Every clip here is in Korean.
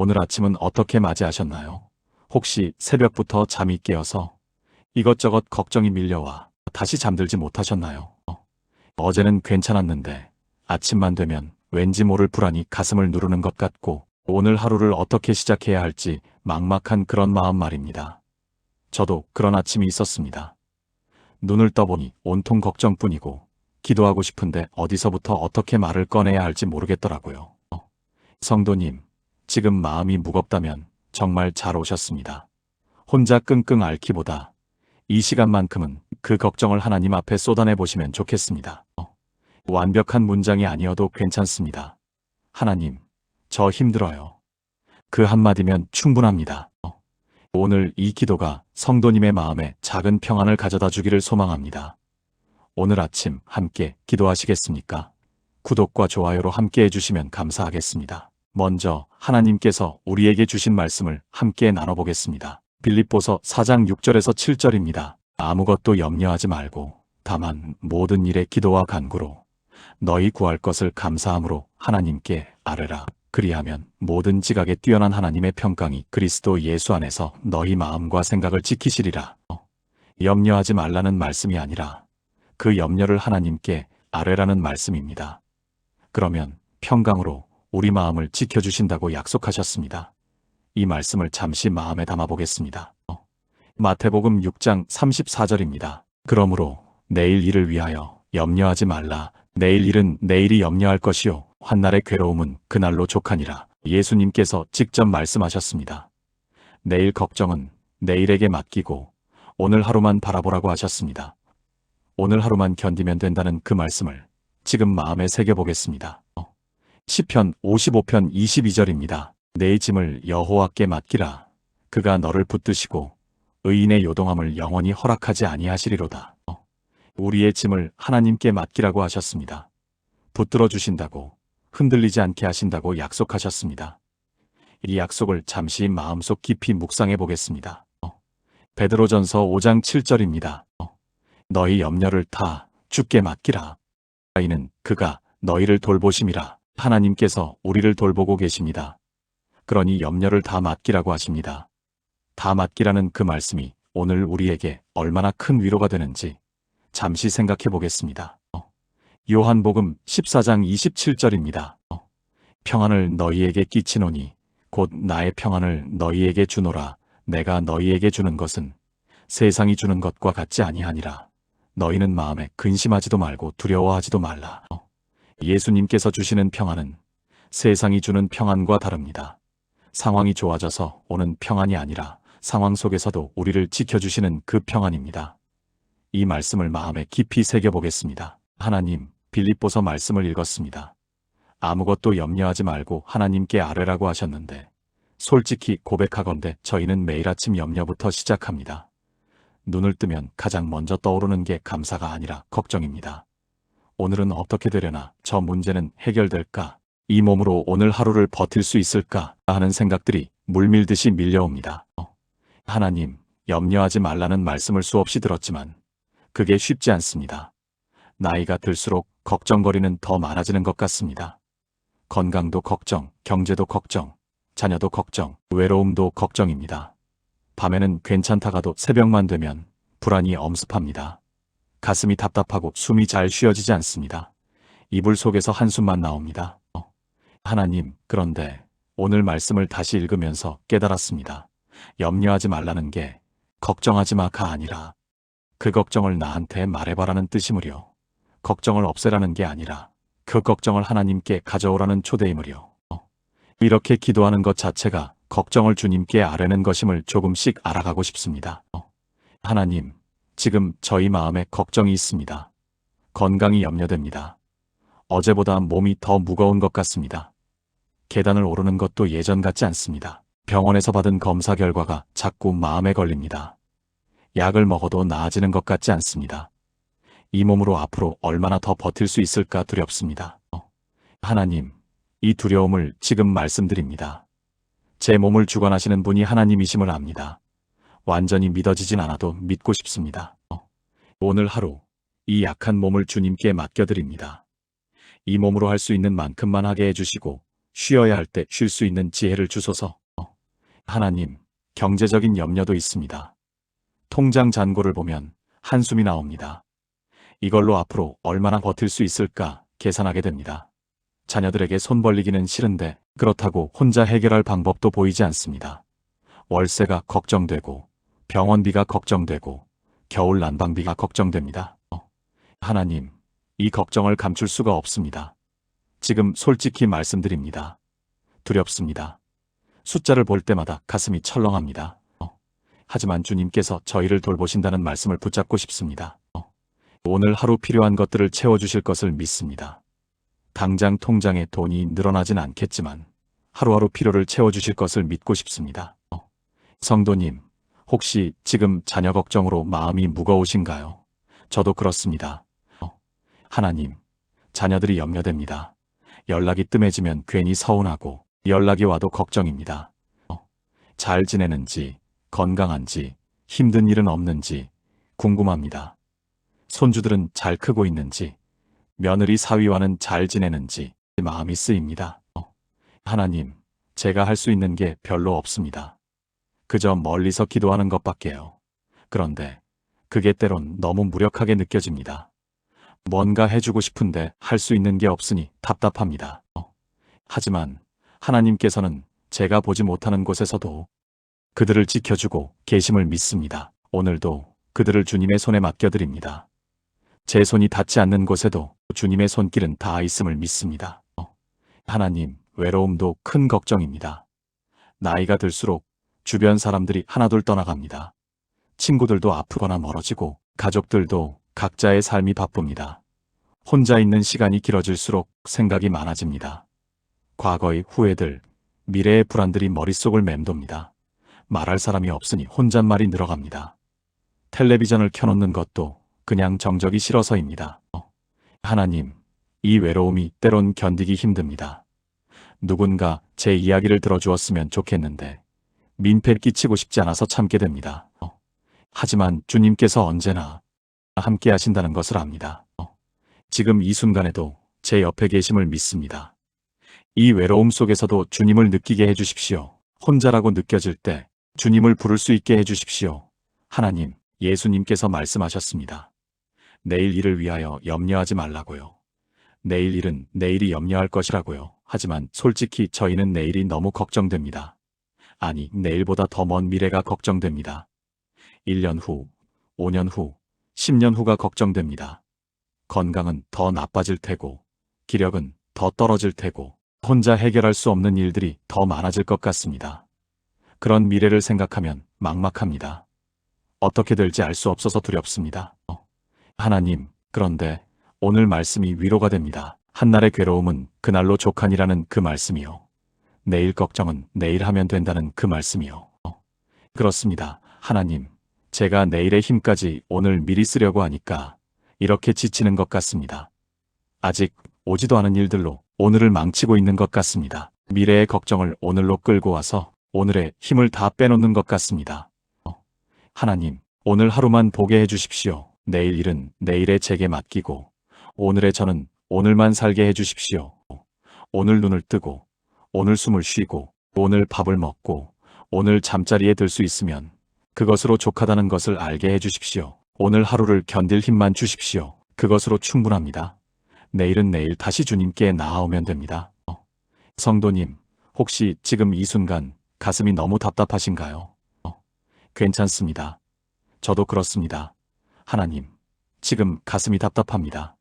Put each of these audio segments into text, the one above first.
오늘 아침은 어떻게 맞이하셨나요? 혹시 새벽부터 잠이 깨어서 이것저것 걱정이 밀려와 다시 잠들지 못하셨나요? 어제는 괜찮았는데 아침만 되면 왠지 모를 불안이 가슴을 누르는 것 같고 오늘 하루를 어떻게 시작해야 할지 막막한 그런 마음 말입니다. 저도 그런 아침이 있었습니다. 눈을 떠보니 온통 걱정뿐이고 기도하고 싶은데 어디서부터 어떻게 말을 꺼내야 할지 모르겠더라고요. 성도님, 지금 마음이 무겁다면 정말 잘 오셨습니다. 혼자 끙끙 앓기보다 이 시간만큼은 그 걱정을 하나님 앞에 쏟아내 보시면 좋겠습니다. 완벽한 문장이 아니어도 괜찮습니다. 하나님, 저 힘들어요. 그 한마디면 충분합니다. 오늘 이 기도가 성도님의 마음에 작은 평안을 가져다 주기를 소망합니다. 오늘 아침 함께 기도하시겠습니까? 구독과 좋아요로 함께 해주시면 감사하겠습니다. 먼저 하나님께서 우리에게 주신 말씀을 함께 나눠보겠습니다. 빌립보서 4장 6절에서 7절입니다. 아무것도 염려하지 말고 다만 모든 일에 기도와 간구로 너희 구할 것을 감사함으로 하나님께 아뢰라. 그리하면 모든 지각에 뛰어난 하나님의 평강이 그리스도 예수 안에서 너희 마음과 생각을 지키시리라. 염려하지 말라는 말씀이 아니라 그 염려를 하나님께 아뢰라는 말씀입니다. 그러면 평강으로 우리 마음을 지켜주신다고 약속하셨습니다. 이 말씀을 잠시 마음에 담아보겠습니다. 마태복음 6장 34절입니다. 그러므로 내일 일을 위하여 염려하지 말라. 내일 일은 내일이 염려할 것이요. 환날의 괴로움은 그날로 족하니라. 예수님께서 직접 말씀하셨습니다. 내일 걱정은 내일에게 맡기고 오늘 하루만 바라보라고 하셨습니다. 오늘 하루만 견디면 된다는 그 말씀을 지금 마음에 새겨보겠습니다. 시편 55편 22절입니다. 내 짐을 여호와께 맡기라. 그가 너를 붙드시고 의인의 요동함을 영원히 허락하지 아니하시리로다. 우리의 짐을 하나님께 맡기라고 하셨습니다. 붙들어 주신다고 흔들리지 않게 하신다고 약속하셨습니다. 이 약속을 잠시 마음속 깊이 묵상해 보겠습니다. 베드로전서 5장 7절입니다. 너희 염려를 다 주께 맡기라. 이는 그가 너희를 돌보심이라. 하나님께서 우리를 돌보고 계십니다. 그러니 염려를 다 맡기라고 하십니다. 다 맡기라는 그 말씀이 오늘 우리에게 얼마나 큰 위로가 되는지 잠시 생각해 보겠습니다. 요한복음 14장 27절입니다. 평안을 너희에게 끼치노니 곧 나의 평안을 너희에게 주노라. 내가 너희에게 주는 것은 세상이 주는 것과 같지 아니하니라. 너희는 마음에 근심하지도 말고 두려워하지도 말라. 예수님께서 주시는 평안은 세상이 주는 평안과 다릅니다. 상황이 좋아져서 오는 평안이 아니라 상황 속에서도 우리를 지켜주시는 그 평안입니다. 이 말씀을 마음에 깊이 새겨보겠습니다. 하나님, 빌립보서 말씀을 읽었습니다. 아무것도 염려하지 말고 하나님께 아뢰라고 하셨는데 솔직히 고백하건대 저희는 매일 아침 염려부터 시작합니다. 눈을 뜨면 가장 먼저 떠오르는 게 감사가 아니라 걱정입니다. 오늘은 어떻게 되려나 저 문제는 해결될까 이 몸으로 오늘 하루를 버틸 수 있을까 하는 생각들이 물밀듯이 밀려옵니다. 하나님, 염려하지 말라는 말씀을 수없이 들었지만 그게 쉽지 않습니다. 나이가 들수록 걱정거리는 더 많아지는 것 같습니다. 건강도 걱정, 경제도 걱정, 자녀도 걱정, 외로움도 걱정입니다. 밤에는 괜찮다가도 새벽만 되면 불안이 엄습합니다. 가슴이 답답하고 숨이 잘 쉬어지지 않습니다. 이불 속에서 한숨만 나옵니다. 하나님, 그런데 오늘 말씀을 다시 읽으면서 깨달았습니다. 염려하지 말라는 게 걱정하지 마가 아니라 그 걱정을 나한테 말해봐라는 뜻이므려 걱정을 없애라는 게 아니라 그 걱정을 하나님께 가져오라는 초대이므려 이렇게 기도하는 것 자체가 걱정을 주님께 아뢰는 것임을 조금씩 알아가고 싶습니다. 하나님, 지금 저희 마음에 걱정이 있습니다. 건강이 염려됩니다. 어제보다 몸이 더 무거운 것 같습니다. 계단을 오르는 것도 예전 같지 않습니다. 병원에서 받은 검사 결과가 자꾸 마음에 걸립니다. 약을 먹어도 나아지는 것 같지 않습니다. 이 몸으로 앞으로 얼마나 더 버틸 수 있을까 두렵습니다. 하나님, 이 두려움을 지금 말씀드립니다. 제 몸을 주관하시는 분이 하나님이심을 압니다. 완전히 믿어지진 않아도 믿고 싶습니다. 오늘 하루 이 약한 몸을 주님께 맡겨드립니다. 이 몸으로 할 수 있는 만큼만 하게 해주시고 쉬어야 할 때 쉴 수 있는 지혜를 주소서. 하나님, 경제적인 염려도 있습니다. 통장 잔고를 보면 한숨이 나옵니다. 이걸로 앞으로 얼마나 버틸 수 있을까 계산하게 됩니다. 자녀들에게 손 벌리기는 싫은데 그렇다고 혼자 해결할 방법도 보이지 않습니다. 월세가 걱정되고 병원비가 걱정되고 겨울 난방비가 걱정됩니다. 어, 하나님, 이 걱정을 감출 수가 없습니다. 지금 솔직히 말씀드립니다. 두렵습니다. 숫자를 볼 때마다 가슴이 철렁합니다. 어, 하지만 주님께서 저희를 돌보신다는 말씀을 붙잡고 싶습니다. 어, 오늘 하루 필요한 것들을 채워주실 것을 믿습니다. 당장 통장에 돈이 늘어나진 않겠지만 하루하루 필요를 채워주실 것을 믿고 싶습니다. 어, 성도님, 혹시 지금 자녀 걱정으로 마음이 무거우신가요? 저도 그렇습니다. 어, 하나님, 자녀들이 염려됩니다. 연락이 뜸해지면 괜히 서운하고 연락이 와도 걱정입니다. 어, 잘 지내는지, 건강한지, 힘든 일은 없는지 궁금합니다. 손주들은 잘 크고 있는지, 며느리 사위와는 잘 지내는지 마음이 쓰입니다. 어, 하나님, 제가 할 수 있는 게 별로 없습니다. 그저 멀리서 기도하는 것밖에요. 그런데 그게 때론 너무 무력하게 느껴집니다. 뭔가 해주고 싶은데 할 수 있는 게 없으니 답답합니다. 어, 하지만 하나님께서는 제가 보지 못하는 곳에서도 그들을 지켜주고 계심을 믿습니다. 오늘도 그들을 주님의 손에 맡겨드립니다. 제 손이 닿지 않는 곳에도 주님의 손길은 닿아 있음을 믿습니다. 어, 하나님, 외로움도 큰 걱정입니다. 나이가 들수록 주변 사람들이 하나둘 떠나갑니다. 친구들도 아프거나 멀어지고 가족들도 각자의 삶이 바쁩니다. 혼자 있는 시간이 길어질수록 생각이 많아집니다. 과거의 후회들, 미래의 불안들이 머릿속을 맴돕니다. 말할 사람이 없으니 혼잣말이 늘어갑니다. 텔레비전을 켜놓는 것도 그냥 정적이 싫어서입니다. 어, 하나님, 이 외로움이 때론 견디기 힘듭니다. 누군가 제 이야기를 들어주었으면 좋겠는데 민폐를 끼치고 싶지 않아서 참게 됩니다. 어, 하지만 주님께서 언제나 함께 하신다는 것을 압니다. 어, 지금 이 순간에도 제 옆에 계심을 믿습니다. 이 외로움 속에서도 주님을 느끼게 해주십시오. 혼자라고 느껴질 때 주님을 부를 수 있게 해주십시오. 하나님, 예수님께서 말씀하셨습니다. 내일 일을 위하여 염려하지 말라고요. 내일 일은 내일이 염려할 것이라고요. 하지만 솔직히 저희는 내일이 너무 걱정됩니다. 아니, 내일보다 더 먼 미래가 걱정됩니다. 1년 후, 5년 후, 10년 후가 걱정됩니다. 건강은 더 나빠질 테고, 기력은 더 떨어질 테고, 혼자 해결할 수 없는 일들이 더 많아질 것 같습니다. 그런 미래를 생각하면 막막합니다. 어떻게 될지 알 수 없어서 두렵습니다. 어, 하나님, 그런데 오늘 말씀이 위로가 됩니다. 한날의 괴로움은 그날로 족하니라는 그 말씀이요. 내일 걱정은 내일 하면 된다는 그 말씀이요. 어, 그렇습니다. 하나님, 제가 내일의 힘까지 오늘 미리 쓰려고 하니까 이렇게 지치는 것 같습니다. 아직 오지도 않은 일들로 오늘을 망치고 있는 것 같습니다. 미래의 걱정을 오늘로 끌고 와서 오늘의 힘을 다 빼놓는 것 같습니다. 어, 하나님, 오늘 하루만 보게 해주십시오. 내일 일은 내일의 제게 맡기고 오늘의 저는 오늘만 살게 해주십시오. 오늘 눈을 뜨고 오늘 숨을 쉬고 오늘 밥을 먹고 오늘 잠자리에 들 수 있으면 그것으로 족하다는 것을 알게 해주십시오. 오늘 하루를 견딜 힘만 주십시오. 그것으로 충분합니다. 내일은 내일 다시 주님께 나아오면 됩니다. 어, 성도님, 혹시 지금 이 순간 가슴이 너무 답답하신가요? 어, 괜찮습니다. 저도 그렇습니다. 하나님, 지금 가슴이 답답합니다.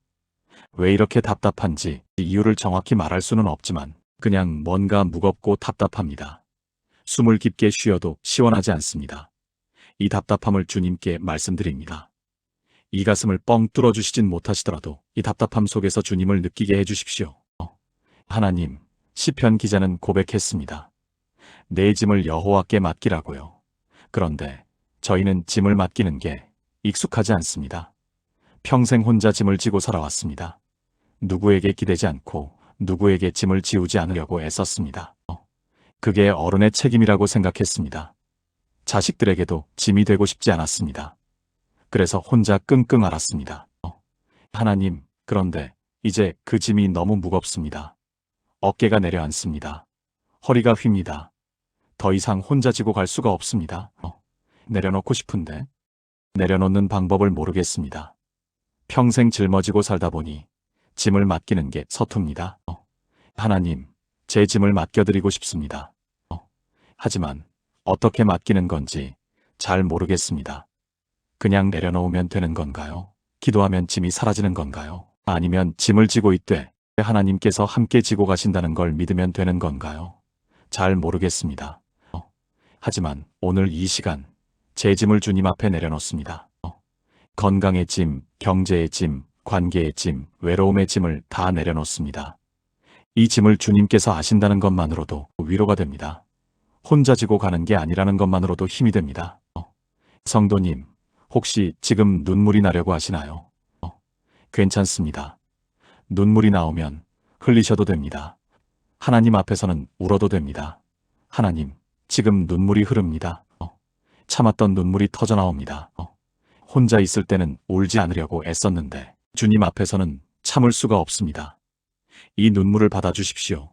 왜 이렇게 답답한지 이유를 정확히 말할 수는 없지만 그냥 뭔가 무겁고 답답합니다. 숨을 깊게 쉬어도 시원하지 않습니다. 이 답답함을 주님께 말씀드립니다. 이 가슴을 뻥 뚫어주시진 못하시더라도 이 답답함 속에서 주님을 느끼게 해주십시오. 하나님, 시편 기자는 고백했습니다. 내 짐을 여호와께 맡기라고요. 그런데 저희는 짐을 맡기는 게 익숙하지 않습니다. 평생 혼자 짐을 지고 살아왔습니다. 누구에게 기대지 않고 누구에게 짐을 지우지 않으려고 애썼습니다. 그게 어른의 책임이라고 생각했습니다. 자식들에게도 짐이 되고 싶지 않았습니다. 그래서 혼자 끙끙 앓았습니다. 하나님, 그런데 이제 그 짐이 너무 무겁습니다. 어깨가 내려앉습니다. 허리가 휩니다. 더 이상 혼자 지고 갈 수가 없습니다. 어, 내려놓고 싶은데 내려놓는 방법을 모르겠습니다. 평생 짊어지고 살다 보니 짐을 맡기는 게 서툽니다. 어, 하나님, 제 짐을 맡겨드리고 싶습니다. 어, 하지만 어떻게 맡기는 건지 잘 모르겠습니다. 그냥 내려놓으면 되는 건가요? 기도하면 짐이 사라지는 건가요? 아니면 짐을 지고 있되 하나님께서 함께 지고 가신다는 걸 믿으면 되는 건가요? 잘 모르겠습니다. 어, 하지만 오늘 이 시간 제 짐을 주님 앞에 내려놓습니다. 어, 건강의 짐, 경제의 짐, 관계의 짐, 외로움의 짐을 다 내려놓습니다. 이 짐을 주님께서 아신다는 것만으로도 위로가 됩니다. 혼자 지고 가는 게 아니라는 것만으로도 힘이 됩니다. 어, 성도님, 혹시 지금 눈물이 나려고 하시나요? 어, 괜찮습니다. 눈물이 나오면 흘리셔도 됩니다. 하나님 앞에서는 울어도 됩니다. 하나님, 지금 눈물이 흐릅니다. 어, 참았던 눈물이 터져 나옵니다. 어, 혼자 있을 때는 울지 않으려고 애썼는데 주님 앞에서는 참을 수가 없습니다. 이 눈물을 받아주십시오.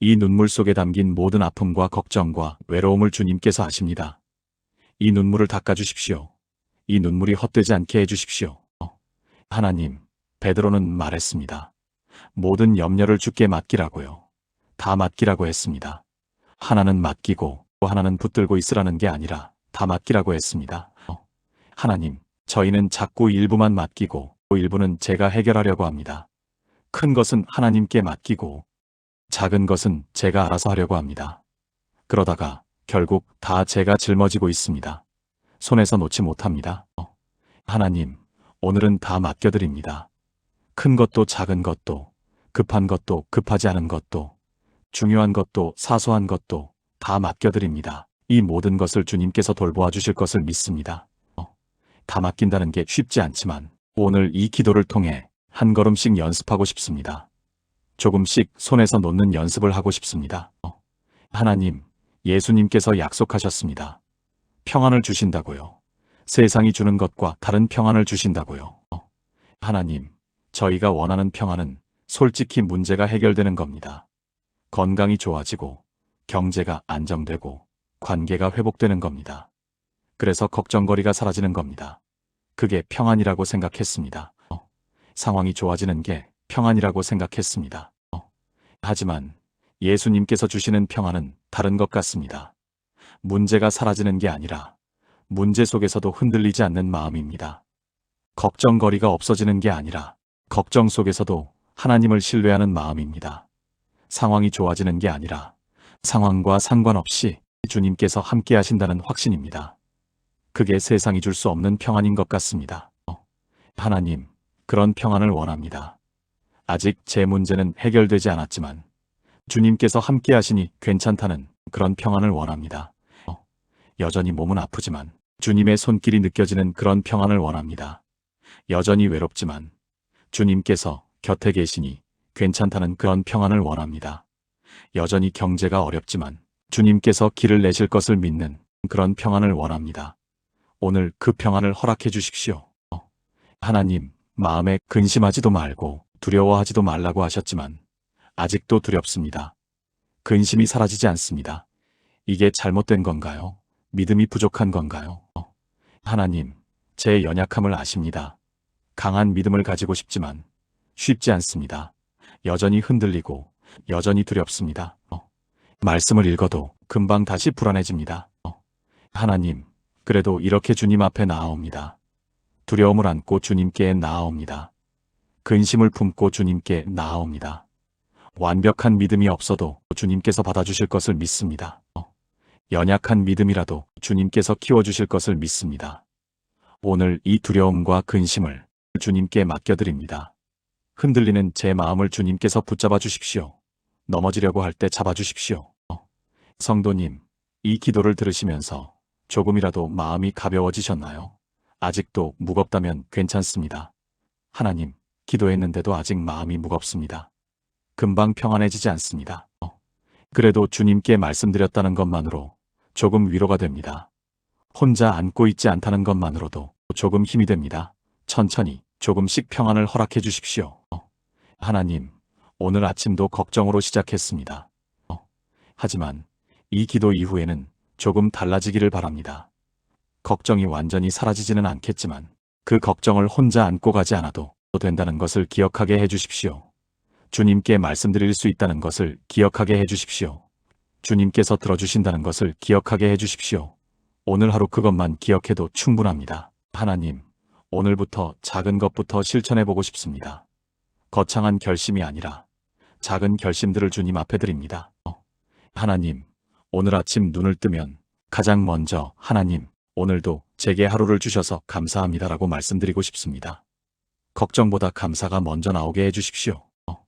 이 눈물 속에 담긴 모든 아픔과 걱정과 외로움을 주님께서 아십니다. 이 눈물을 닦아주십시오. 이 눈물이 헛되지 않게 해주십시오. 어, 하나님, 베드로는 말했습니다. 모든 염려를 주께 맡기라고요. 다 맡기라고 했습니다. 하나는 맡기고 또 하나는 붙들고 있으라는 게 아니라 다 맡기라고 했습니다. 어, 하나님, 저희는 자꾸 일부만 맡기고 또 일부는 제가 해결하려고 합니다. 큰 것은 하나님께 맡기고 작은 것은 제가 알아서 하려고 합니다. 그러다가 결국 다 제가 짊어지고 있습니다. 손에서 놓지 못합니다. 어, 하나님, 오늘은 다 맡겨드립니다. 큰 것도 작은 것도, 급한 것도 급하지 않은 것도, 중요한 것도 사소한 것도 다 맡겨드립니다. 이 모든 것을 주님께서 돌보아 주실 것을 믿습니다. 어, 다 맡긴다는 게 쉽지 않지만 오늘 이 기도를 통해 한 걸음씩 연습하고 싶습니다. 조금씩 손에서 놓는 연습을 하고 싶습니다. 어, 하나님, 예수님께서 약속하셨습니다. 평안을 주신다고요. 세상이 주는 것과 다른 평안을 주신다고요. 어, 하나님, 저희가 원하는 평안은 솔직히 문제가 해결되는 겁니다. 건강이 좋아지고, 경제가 안정되고, 관계가 회복되는 겁니다. 그래서 걱정거리가 사라지는 겁니다. 그게 평안이라고 생각했습니다. 어, 상황이 좋아지는 게 평안이라고 생각했습니다. 어, 하지만 예수님께서 주시는 평안은 다른 것 같습니다. 문제가 사라지는 게 아니라 문제 속에서도 흔들리지 않는 마음입니다. 걱정거리가 없어지는 게 아니라 걱정 속에서도 하나님을 신뢰하는 마음입니다. 상황이 좋아지는 게 아니라 상황과 상관없이 주님께서 함께 하신다는 확신입니다. 그게 세상이 줄 수 없는 평안인 것 같습니다. 어, 하나님, 그런 평안을 원합니다. 아직 제 문제는 해결되지 않았지만 주님께서 함께 하시니 괜찮다는 그런 평안을 원합니다. 어, 여전히 몸은 아프지만 주님의 손길이 느껴지는 그런 평안을 원합니다. 여전히 외롭지만 주님께서 곁에 계시니 괜찮다는 그런 평안을 원합니다. 여전히 경제가 어렵지만 주님께서 길을 내실 것을 믿는 그런 평안을 원합니다. 오늘 그 평안을 허락해 주십시오. 어, 하나님, 마음에 근심하지도 말고 두려워하지도 말라고 하셨지만 아직도 두렵습니다. 근심이 사라지지 않습니다. 이게 잘못된 건가요? 믿음이 부족한 건가요? 어, 하나님, 제 연약함을 아십니다. 강한 믿음을 가지고 싶지만 쉽지 않습니다. 여전히 흔들리고 여전히 두렵습니다. 어, 말씀을 읽어도 금방 다시 불안해집니다. 어, 하나님, 그래도 이렇게 주님 앞에 나아옵니다. 두려움을 안고 주님께 나아옵니다. 근심을 품고 주님께 나아옵니다. 완벽한 믿음이 없어도 주님께서 받아주실 것을 믿습니다. 어, 연약한 믿음이라도 주님께서 키워주실 것을 믿습니다. 오늘 이 두려움과 근심을 주님께 맡겨드립니다. 흔들리는 제 마음을 주님께서 붙잡아 주십시오. 넘어지려고 할 때 잡아 주십시오. 어, 성도님, 이 기도를 들으시면서 조금이라도 마음이 가벼워지셨나요? 아직도 무겁다면 괜찮습니다. 하나님, 기도했는데도 아직 마음이 무겁습니다. 금방 평안해지지 않습니다. 어, 그래도 주님께 말씀드렸다는 것만으로 조금 위로가 됩니다. 혼자 안고 있지 않다는 것만으로도 조금 힘이 됩니다. 천천히 조금씩 평안을 허락해 주십시오. 어, 하나님, 오늘 아침도 걱정으로 시작했습니다. 어, 하지만 이 기도 이후에는 조금 달라지기를 바랍니다. 걱정이 완전히 사라지지는 않겠지만 그 걱정을 혼자 안고 가지 않아도 된다는 것을 기억하게 해주십시오. 주님께 말씀드릴 수 있다는 것을 기억하게 해주십시오. 주님께서 들어주신다는 것을 기억하게 해주십시오. 오늘 하루 그것만 기억해도 충분합니다. 하나님, 오늘부터 작은 것부터 실천해보고 싶습니다. 거창한 결심이 아니라 작은 결심들을 주님 앞에 드립니다. 어, 하나님, 오늘 아침 눈을 뜨면 가장 먼저 하나님, 오늘도 제게 하루를 주셔서 감사합니다라고 말씀드리고 싶습니다. 걱정보다 감사가 먼저 나오게 해주십시오. 어,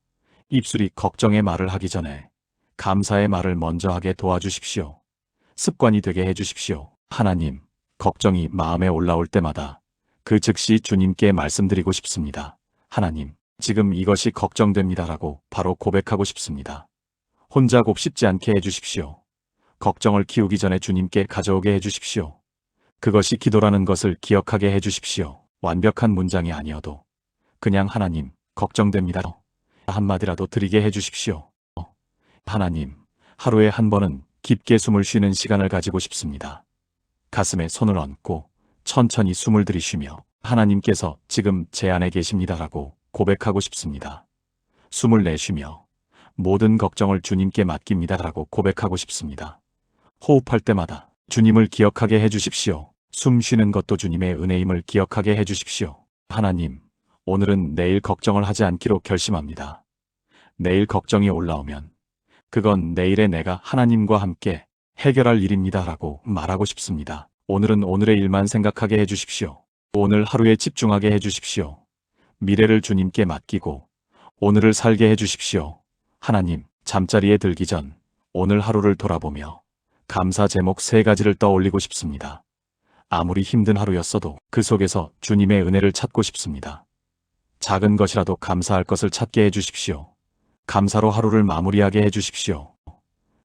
입술이 걱정의 말을 하기 전에 감사의 말을 먼저 하게 도와주십시오. 습관이 되게 해주십시오. 하나님, 걱정이 마음에 올라올 때마다 그 즉시 주님께 말씀드리고 싶습니다. 하나님, 지금 이것이 걱정됩니다라고 바로 고백하고 싶습니다. 혼자 곱씹지 않게 해주십시오. 걱정을 키우기 전에 주님께 가져오게 해주십시오. 그것이 기도라는 것을 기억하게 해주십시오. 완벽한 문장이 아니어도 그냥 하나님, 걱정됩니다. 한마디라도 드리게 해주십시오. 하나님, 하루에 한 번은 깊게 숨을 쉬는 시간을 가지고 싶습니다. 가슴에 손을 얹고 천천히 숨을 들이쉬며 하나님께서 지금 제 안에 계십니다라고 고백하고 싶습니다. 숨을 내쉬며 모든 걱정을 주님께 맡깁니다라고 고백하고 싶습니다. 호흡할 때마다 주님을 기억하게 해주십시오. 숨 쉬는 것도 주님의 은혜임을 기억하게 해주십시오. 하나님, 오늘은 내일 걱정을 하지 않기로 결심합니다. 내일 걱정이 올라오면 그건 내일의 내가 하나님과 함께 해결할 일입니다 라고 말하고 싶습니다. 오늘은 오늘의 일만 생각하게 해주십시오. 오늘 하루에 집중하게 해주십시오. 미래를 주님께 맡기고 오늘을 살게 해주십시오. 하나님, 잠자리에 들기 전 오늘 하루를 돌아보며 감사 제목 세 가지를 떠올리고 싶습니다. 아무리 힘든 하루였어도 그 속에서 주님의 은혜를 찾고 싶습니다. 작은 것이라도 감사할 것을 찾게 해주십시오. 감사로 하루를 마무리하게 해주십시오.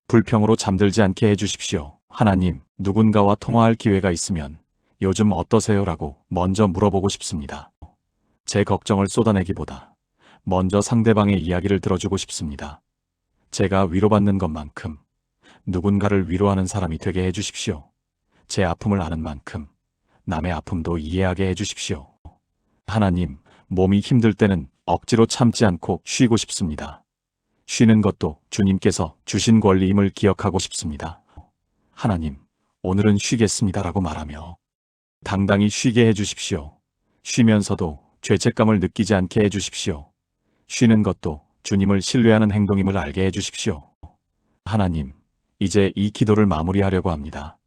불평으로 잠들지 않게 해주십시오. 하나님, 누군가와 통화할 기회가 있으면 요즘 어떠세요 라고 먼저 물어보고 싶습니다. 제 걱정을 쏟아내기보다 먼저 상대방의 이야기를 들어주고 싶습니다. 제가 위로받는 것만큼 누군가를 위로하는 사람이 되게 해주십시오. 제 아픔을 아는 만큼 남의 아픔도 이해하게 해주십시오. 하나님, 몸이 힘들 때는 억지로 참지 않고 쉬고 싶습니다. 쉬는 것도 주님께서 주신 권리임을 기억하고 싶습니다. 하나님, 오늘은 쉬겠습니다라고 말하며 당당히 쉬게 해주십시오. 쉬면서도 죄책감을 느끼지 않게 해주십시오. 쉬는 것도 주님을 신뢰하는 행동임을 알게 해주십시오. 하나님, 이제 이 기도를 마무리하려고 합니다.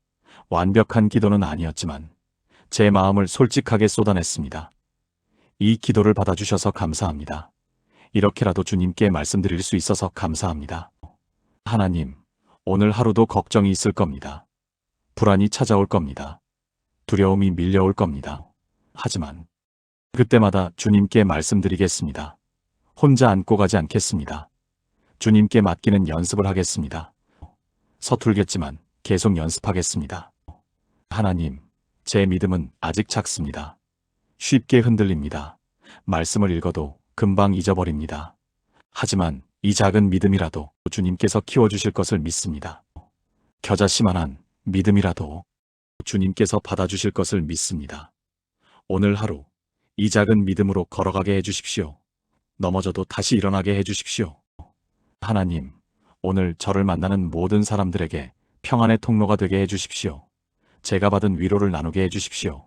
완벽한 기도는 아니었지만 제 마음을 솔직하게 쏟아냈습니다. 이 기도를 받아주셔서 감사합니다. 이렇게라도 주님께 말씀드릴 수 있어서 감사합니다. 하나님, 오늘 하루도 걱정이 있을 겁니다. 불안이 찾아올 겁니다. 두려움이 밀려올 겁니다. 하지만 그때마다 주님께 말씀드리겠습니다. 혼자 안고 가지 않겠습니다. 주님께 맡기는 연습을 하겠습니다. 서툴겠지만 계속 연습하겠습니다. 하나님, 제 믿음은 아직 작습니다. 쉽게 흔들립니다. 말씀을 읽어도 금방 잊어버립니다. 하지만 이 작은 믿음이라도 주님께서 키워주실 것을 믿습니다. 겨자씨만한 믿음이라도 주님께서 받아주실 것을 믿습니다. 오늘 하루 이 작은 믿음으로 걸어가게 해주십시오. 넘어져도 다시 일어나게 해주십시오. 하나님, 오늘 저를 만나는 모든 사람들에게 평안의 통로가 되게 해주십시오. 제가 받은 위로를 나누게 해주십시오.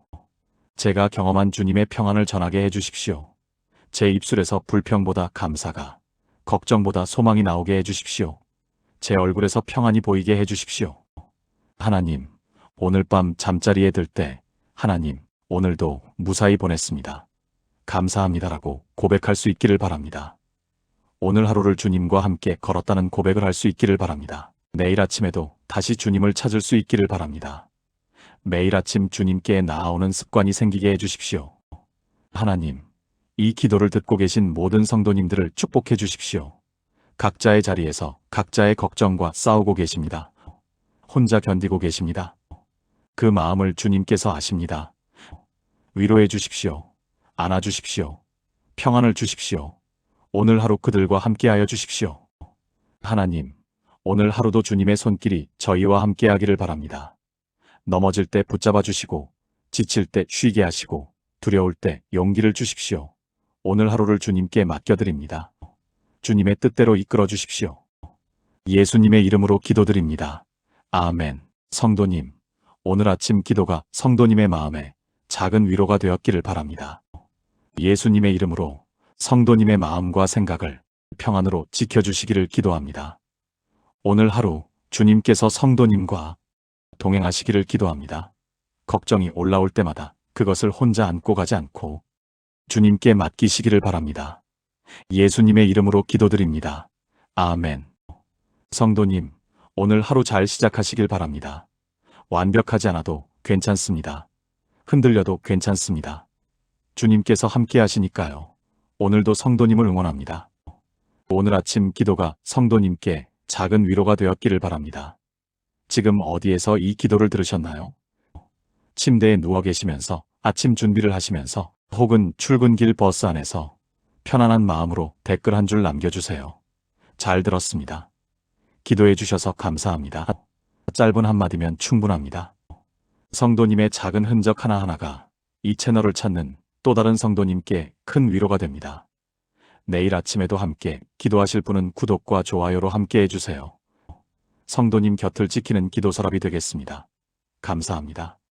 제가 경험한 주님의 평안을 전하게 해주십시오. 제 입술에서 불평보다 감사가, 걱정보다 소망이 나오게 해주십시오. 제 얼굴에서 평안이 보이게 해주십시오. 하나님, 오늘 밤 잠자리에 들 때, 하나님, 오늘도 무사히 보냈습니다. 감사합니다라고 고백할 수 있기를 바랍니다. 오늘 하루를 주님과 함께 걸었다는 고백을 할 수 있기를 바랍니다. 내일 아침에도 다시 주님을 찾을 수 있기를 바랍니다. 매일 아침 주님께 나아오는 습관이 생기게 해주십시오. 하나님, 이 기도를 듣고 계신 모든 성도님들을 축복해 주십시오. 각자의 자리에서 각자의 걱정과 싸우고 계십니다. 혼자 견디고 계십니다. 그 마음을 주님께서 아십니다. 위로해 주십시오. 안아 주십시오. 평안을 주십시오. 오늘 하루 그들과 함께하여 주십시오. 하나님, 오늘 하루도 주님의 손길이 저희와 함께하기를 바랍니다. 넘어질 때 붙잡아 주시고, 지칠 때 쉬게 하시고, 두려울 때 용기를 주십시오. 오늘 하루를 주님께 맡겨드립니다. 주님의 뜻대로 이끌어 주십시오. 예수님의 이름으로 기도드립니다. 아멘. 성도님, 오늘 아침 기도가 성도님의 마음에 작은 위로가 되었기를 바랍니다. 예수님의 이름으로 성도님의 마음과 생각을 평안으로 지켜주시기를 기도합니다. 오늘 하루 주님께서 성도님과 동행하시기를 기도합니다. 걱정이 올라올 때마다 그것을 혼자 안고 가지 않고 주님께 맡기시기를 바랍니다. 예수님의 이름으로 기도드립니다. 아멘. 성도님, 오늘 하루 잘 시작하시길 바랍니다. 완벽하지 않아도 괜찮습니다. 흔들려도 괜찮습니다. 주님께서 함께 하시니까요. 오늘도 성도님을 응원합니다. 오늘 아침 기도가 성도님께 작은 위로가 되었기를 바랍니다. 지금 어디에서 이 기도를 들으셨나요? 침대에 누워 계시면서 아침 준비를 하시면서 혹은 출근길 버스 안에서 편안한 마음으로 댓글 한 줄 남겨주세요. 잘 들었습니다. 기도해 주셔서 감사합니다. 짧은 한마디면 충분합니다. 성도님의 작은 흔적 하나하나가 이 채널을 찾는 또 다른 성도님께 큰 위로가 됩니다. 내일 아침에도 함께 기도하실 분은 구독과 좋아요로 함께 해주세요. 성도님 곁을 지키는 기도 서랍이 되겠습니다. 감사합니다.